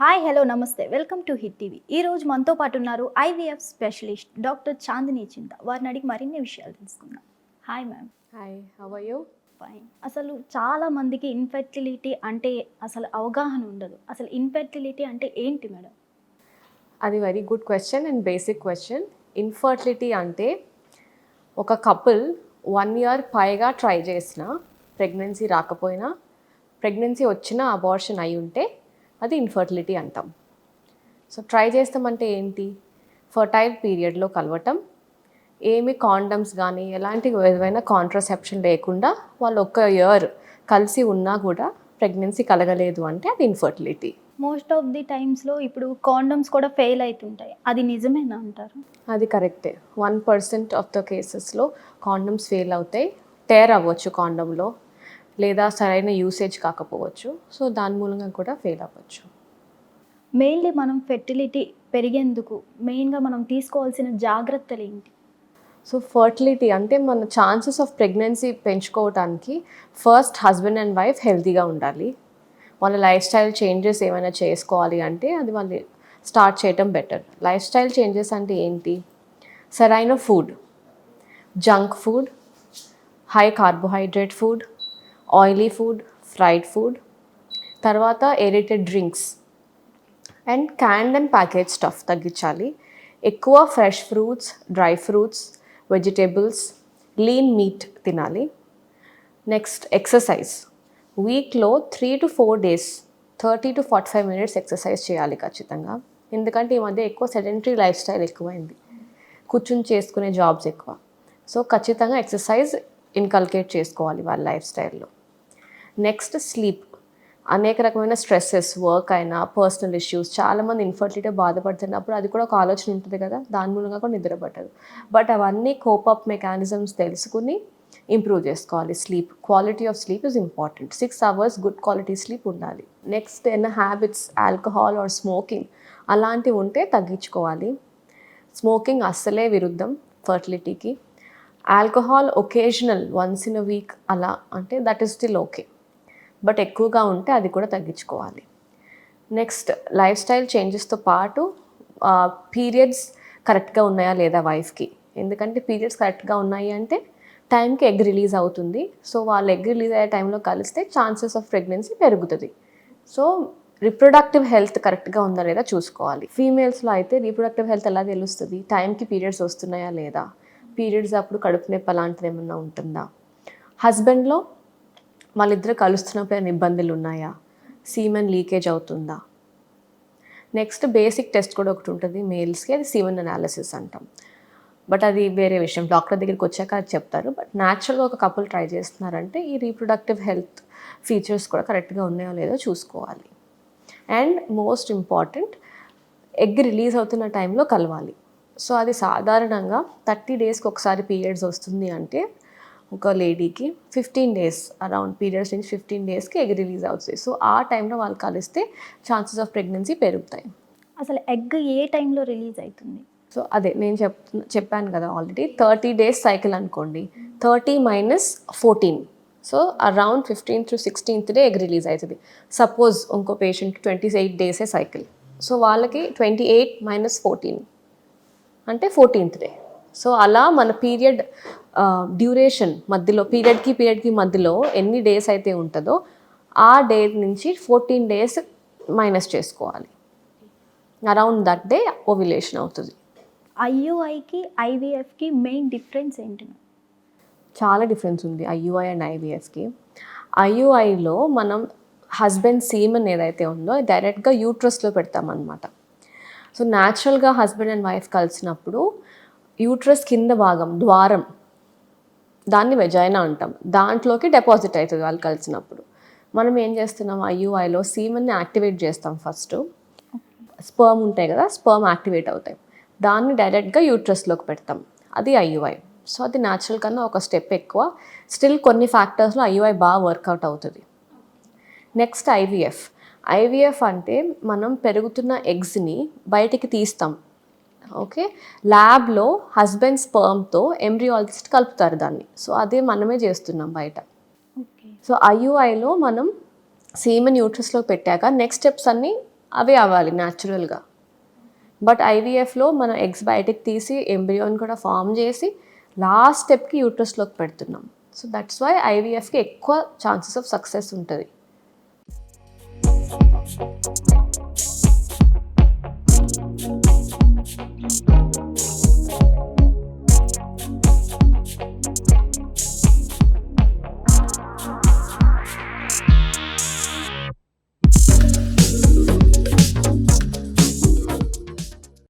Hi hello నమస్తే. Welcome to hit TV ఈ రోజు మనతో పాటు ఉన్నారు ఐవీఎఫ్ స్పెషలిస్ట్ డాక్టర్ చాందిని చింత. వారిని అడిగి మరిన్ని విషయాలు తెలుసుకుందాం. Hi ma'am hi how are you fine అసలు చాలా మందికి ఇన్ఫెర్టిలిటీ అంటే అసలు అవగాహన ఉండదు. అసలు ఇన్ఫెర్టిలిటీ అంటే ఏంటి మేడం అది very good question and basic question infertility అంటే ఒక కపుల్ వన్ ఇయర్ పైగా ట్రై చేసిన ప్రెగ్నెన్సీ రాకపోయినా ప్రెగ్నెన్సీ వచ్చిన అబార్షన్ అయి ఉంటే అది ఇన్ఫర్టిలిటీ అంటాం. సో ట్రై చేస్తామంటే ఏంటి? ఫర్టైల్ పీరియడ్లో కలవటం ఏమి కాండమ్స్ కానీ ఎలాంటి ఏదైనా కాంట్రసెప్షన్ లేకుండా వాళ్ళు ఒక్క ఇయర్ కలిసి ఉన్నా కూడా ప్రెగ్నెన్సీ కలగలేదు అంటే అది ఇన్ఫర్టిలిటీ మోస్ట్ ఆఫ్ ది టైమ్స్లో ఇప్పుడు కాండమ్స్ కూడా ఫెయిల్ అవుతుంటాయి అది నిజమేనా అంటారు? అది కరెక్టే వన్ పర్సెంట్ ఆఫ్ ద కేసెస్లో కాండమ్స్ ఫెయిల్ అవుతాయి. టేర్ అవ్వచ్చు కాండంలో లేదా సరైన యూసేజ్ కాకపోవచ్చు. సో దాని మూలంగా కూడా ఫెయిల్ అవ్వచ్చు. మెయిన్లీ మనం ఫెర్టిలిటీ పెరిగేందుకు మెయిన్గా మనం తీసుకోవాల్సిన జాగ్రత్తలు ఏంటి? సో ఫర్టిలిటీ అంటే మన ఛాన్సెస్ ఆఫ్ ప్రెగ్నెన్సీ పెంచుకోవడానికి ఫస్ట్ హస్బెండ్ అండ్ వైఫ్ హెల్తీగా ఉండాలి. వాళ్ళ లైఫ్ స్టైల్ చేంజెస్ ఏమైనా చేసుకోవాలి అంటే అది వాళ్ళు స్టార్ట్ చేయటం బెటర్ లైఫ్ స్టైల్ చేంజెస్ అంటే ఏంటి? సరైన food junk food high carbohydrate food oily food fried food తర్వాత aerated drinks and canned and package stuff తగ్గించాలి. ఎక్కువ fresh fruits dry fruits vegetables lean meat తినాలి. నెక్స్ట్ ఎక్సర్సైజ్ వీక్లో three to four days thirty to forty five minutes exercise చేయాలి ఖచ్చితంగా. ఎందుకంటే ఈ మధ్య ఎక్కువ సెడెంటరీ లైఫ్ స్టైల్ ఎక్కువైంది. కూర్చుని చేసుకునే జాబ్స్ ఎక్కువ. సో ఖచ్చితంగా ఎక్సర్సైజ్ ఇన్కల్కేట్ చేసుకోవాలి వాళ్ళ లైఫ్ స్టైల్లో నెక్స్ట్ స్లీప్ అనేక రకమైన స్ట్రెస్సెస్ వర్క్ అయినా పర్సనల్ ఇష్యూస్ చాలామంది ఇన్ఫర్టిలిటీ బాధపడుతున్నప్పుడు అది కూడా ఒక ఆలోచన ఉంటుంది కదా దాని మూలంగా కూడా నిద్ర పట్టదు బట్ అవన్నీ కోపప్ మెకానిజమ్స్ తెలుసుకుని ఇంప్రూవ్ చేసుకోవాలి. Sleep quality of sleep is important six hours good quality sleep ఉండాలి. నెక్స్ట్ ఏమైనా హ్యాబిట్స్ ఆల్కహాల్ ఆర్ స్మోకింగ్ అలాంటివి ఉంటే తగ్గించుకోవాలి. స్మోకింగ్ అస్సలే విరుద్ధం ఫర్టిలిటీకి alcohol occasional once in a week అలా అంటే that is still okay but ఎక్కువగా ఉంటే అది కూడా తగ్గించుకోవాలి. నెక్స్ట్ లైఫ్ స్టైల్ చేంజెస్తో పాటు పీరియడ్స్ కరెక్ట్గా ఉన్నాయా లేదా వైఫ్కి ఎందుకంటే పీరియడ్స్ కరెక్ట్గా ఉన్నాయి అంటే టైంకి ఎగ్ రిలీజ్ అవుతుంది. సో వాళ్ళు ఎగ్ రిలీజ్ అయ్యే టైంలో కలిస్తే ఛాన్సెస్ ఆఫ్ ప్రెగ్నెన్సీ పెరుగుతుంది. సో రిప్రొడక్టివ్ హెల్త్ కరెక్ట్గా ఉందా లేదా చూసుకోవాలి. ఫీమేల్స్లో అయితే రీప్రొడక్టివ్ హెల్త్ ఎలా తెలుస్తుంది? టైంకి పీరియడ్స్ వస్తున్నాయా లేదా? పీరియడ్స్ అప్పుడు కడుపు నొప్పి అలాంటిది ఏమన్నా ఉంటుందా? హస్బెండ్లో వాళ్ళిద్దరు కలుస్తున్నప్పుడు ఏమైనా ఇబ్బందులు ఉన్నాయా? సీమెన్ లీకేజ్ అవుతుందా? నెక్స్ట్ బేసిక్ టెస్ట్ కూడా ఒకటి ఉంటుంది మేల్స్కి అది సీమెన్ అనాలిసిస్ అంటాం. బట్ అది వేరే విషయం. డాక్టర్ దగ్గరికి వచ్చాక అది చెప్తారు. బట్ న్యాచురల్గా ఒక కపుల్ ట్రై చేస్తున్నారంటే ఈ రీప్రొడక్టివ్ హెల్త్ ఫీచర్స్ కూడా కరెక్ట్గా ఉన్నాయో లేదో చూసుకోవాలి. And most important egg release అవుతున్న టైంలో కలవాలి. సో అది సాధారణంగా థర్టీ డేస్కి ఒకసారి పీరియడ్స్ వస్తుంది అంటే ఒక లేడీకి ఫిఫ్టీన్ డేస్ అరౌండ్ పీరియడ్స్ నుంచి ఫిఫ్టీన్ డేస్కి ఎగ్ రిలీజ్ అవుతుంది సో ఆ టైంలో వాళ్ళు కలిస్తే ఛాన్సెస్ ఆఫ్ ప్రెగ్నెన్సీ పెరుగుతాయి. అసలు ఎగ్ ఏ టైంలో రిలీజ్ అవుతుంది? సో అదే నేను చెప్ చెప్పాను కదా ఆల్రెడీ థర్టీ డేస్ సైకిల్ అనుకోండి. Thirty minus fourteen so around fifteenth to sixteenth day egg release అవుతుంది. సపోజ్ ఇంకో పేషెంట్ ట్వంటీ ఎయిట్ డేసే సైకిల్ సో వాళ్ళకి ట్వంటీ ఎయిట్ మైనస్ ఫోర్టీన్ అంటే ఫోర్టీన్త్ డే సో అలా మన పీరియడ్ డ్యూరేషన్ మధ్యలో పీరియడ్కి పీరియడ్కి మధ్యలో ఎన్ని డేస్ అయితే ఉంటుందో ఆ డే నుంచి ఫోర్టీన్ డేస్ మైనస్ చేసుకోవాలి. అరౌండ్ దట్ డే ఓవిలేషన్ అవుతుంది. ఐయుఐకి ఐవీఎఫ్కి మెయిన్ డిఫరెన్స్ ఏంటి? చాలా డిఫరెన్స్ ఉంది ఐయుఐ అండ్ ఐవీఎఫ్కి ఐయుఐలో మనం హస్బెండ్ సీమన్ ఏదైతే ఉందో డైరెక్ట్గా యూట్రస్లో పెడతామన్నమాట. సో న్యాచురల్గా హస్బెండ్ అండ్ వైఫ్ కలిసినప్పుడు యూట్రస్ కింద భాగం ద్వారం. దాన్ని వెజైనా అంటాం. దాంట్లోకి డిపాజిట్ అవుతుంది వాళ్ళు కలిసినప్పుడు. మనం ఏం చేస్తున్నాం? ఐయుఐలో సీమన్ని యాక్టివేట్ చేస్తాం ఫస్ట్. స్పర్మ్ ఉంటాయి కదా స్పర్మ్ యాక్టివేట్ అవుతాయి. దాన్ని డైరెక్ట్గా యూట్రస్లోకి పెడతాం. అది ఐయుఐ. సో అది న్యాచురల్ కన్నా ఒక స్టెప్ ఎక్కువ. స్టిల్ కొన్ని ఫ్యాక్టర్స్లో ఐయుఐ బాగా వర్కౌట్ అవుతుంది. Next IVF. ఐవీఎఫ్ అంటే మనం పెరుగుతున్న ఎగ్స్ని బయటికి తీస్తాం. ఓకే? ల్యాబ్లో హస్బెండ్ స్పర్మ్తో ఎంబ్రియాలజిస్ట్ కలుపుతారు దాన్ని. సో అదే మనమే చేస్తున్నాం బయట. సో ఐయుఐలో మనం సీమన్ న్యూట్రస్లో పెట్టాక నెక్స్ట్ స్టెప్స్ అన్నీ అవే అవ్వాలి న్యాచురల్గా. బట్ ఐవీఎఫ్లో మనం ఎగ్స్ బయటికి తీసి ఎంబ్రియోని కూడా ఫామ్ చేసి లాస్ట్ స్టెప్కి యూట్రస్లోకి పెడుతున్నాం. సో దట్స్ వై ఐవీఎఫ్కి ఎక్కువ ఛాన్సెస్ ఆఫ్ సక్సెస్ ఉంటుంది.